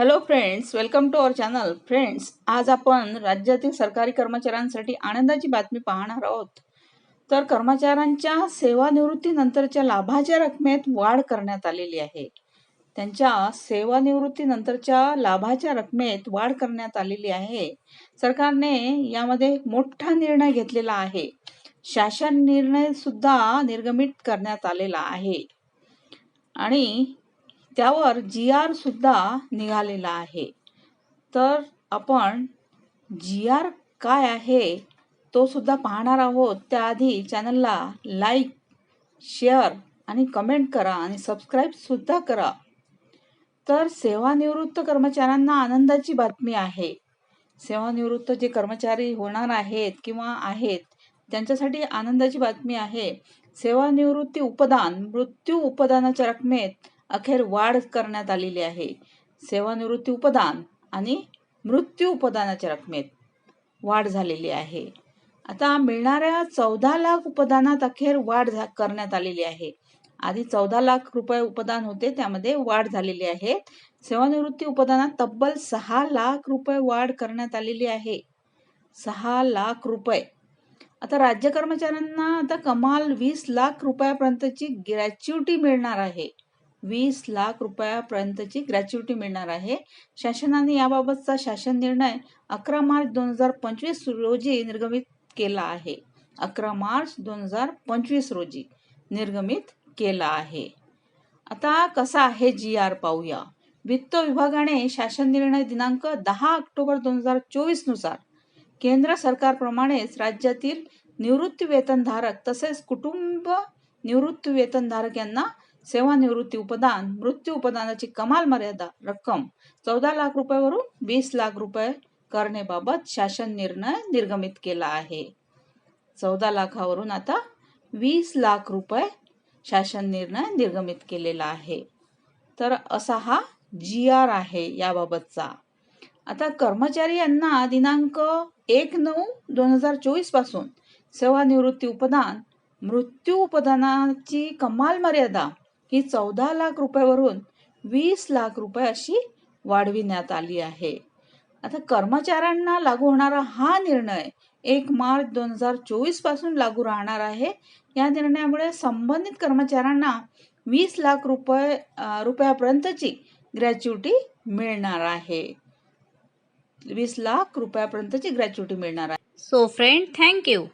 Hello friends welcome to our channel friends आज आपण राज्यातील सरकारी कर्मचाऱ्यांसाठी आनंदाची बातमी पाहणार आहोत. तर कर्मचाऱ्यांच्या सेवानिवृत्तीनंतरच्या लाभाच्या रकमेत वाढ करण्यात आलेली आहे. त्यांच्या सेवानिवृत्तीनंतरच्या लाभाच्या रकमेत वाढ करण्यात आलेली आहे. सरकारने यामध्ये एक मोठा निर्णय घेतलेला आहे. शासन निर्णय सुद्धा निर्गमित करण्यात आलेला आहे. आणि त्यावर जी आर सुद्धा निघालेला आहे. तर आपण जी आर काय आहे तो सुद्धा पाहणार आहोत. त्याआधी चॅनलला लाईक शेअर आणि कमेंट करा आणि सबस्क्राईब सुद्धा करा. तर सेवानिवृत्त कर्मचाऱ्यांना आनंदाची बातमी आहे. सेवानिवृत्त जे कर्मचारी होणार आहेत किंवा आहेत त्यांच्यासाठी आनंदाची बातमी आहे. सेवानिवृत्ती उपदान मृत्यू उपदानाच्या रकमेत अखेर वाढ करण्यात आलेली आहे. सेवानिवृत्ती उपदान आणि मृत्यू उपदानाच्या रकमेत वाढ झालेली आहे. आता मिळणाऱ्या चौदा लाख उपदानात अखेर वाढ झा- करण्यात आलेली आहे. आधी चौदा लाख रुपये उपदान होते त्यामध्ये वाढ झालेली आहे. सेवानिवृत्ती उपदानात तब्बल सहा लाख रुपये वाढ करण्यात आलेली आहे. सहा लाख रुपये. आता राज्य कर्मचाऱ्यांना आता कमाल वीस लाख रुपयापर्यंतची ग्रॅच्युटी मिळणार आहे. वीस लाख रुपयापर्यंतची ग्रॅच्युटी मिळणार आहे. शासनाने याबाबतचा शासन निर्णय अकरा मार्च दोन हजार पंचवीस रोजी निर्गमित केला आहे. अकरा मार्च दोन हजार पंचवीस रोजी निर्गमित केला आहे. आता कसा आहे जी आर पाहूया. वित्त विभागाने शासन निर्णय दिनांक दहा ऑक्टोबर दोन हजार चोवीसनुसार केंद्र सरकारप्रमाणेच राज्यातील निवृत्ती वेतनधारक तसेच कुटुंब निवृत्ती वेतनधारक यांना सेवानिवृत्ती उपदान मृत्यू उपदानाची कमाल मर्यादा रक्कम चौदा लाख रुपयावरून वीस लाख रुपये करण्याबाबत शासन निर्णय निर्गमित केला आहे. चौदा लाखावरून आता वीस लाख रुपये शासन निर्णय निर्गमित केलेला आहे. तर असा हा जी आर आहे याबाबतचा. आता कर्मचारी यांना दिनांक एक नऊ दोन हजार चोवीसपासून सेवानिवृत्ती उपदान मृत्यू उपदानाची कमाल मर्यादा ही चौदा लाख रुपयावरून वीस लाख रुपये अशी वाढविण्यात आली आहे. आता कर्मचाऱ्यांना लागू होणारा हा निर्णय एक मार्च दोन हजार चोवीसपासून लागू राहणार आहे. या निर्णयामुळे संबंधित कर्मचाऱ्यांना वीस लाख रुपये रुपयापर्यंतची ग्रॅच्युटी मिळणार आहे. वीस लाख रुपयापर्यंतची ग्रॅच्युटी मिळणार आहे. So friend thank you.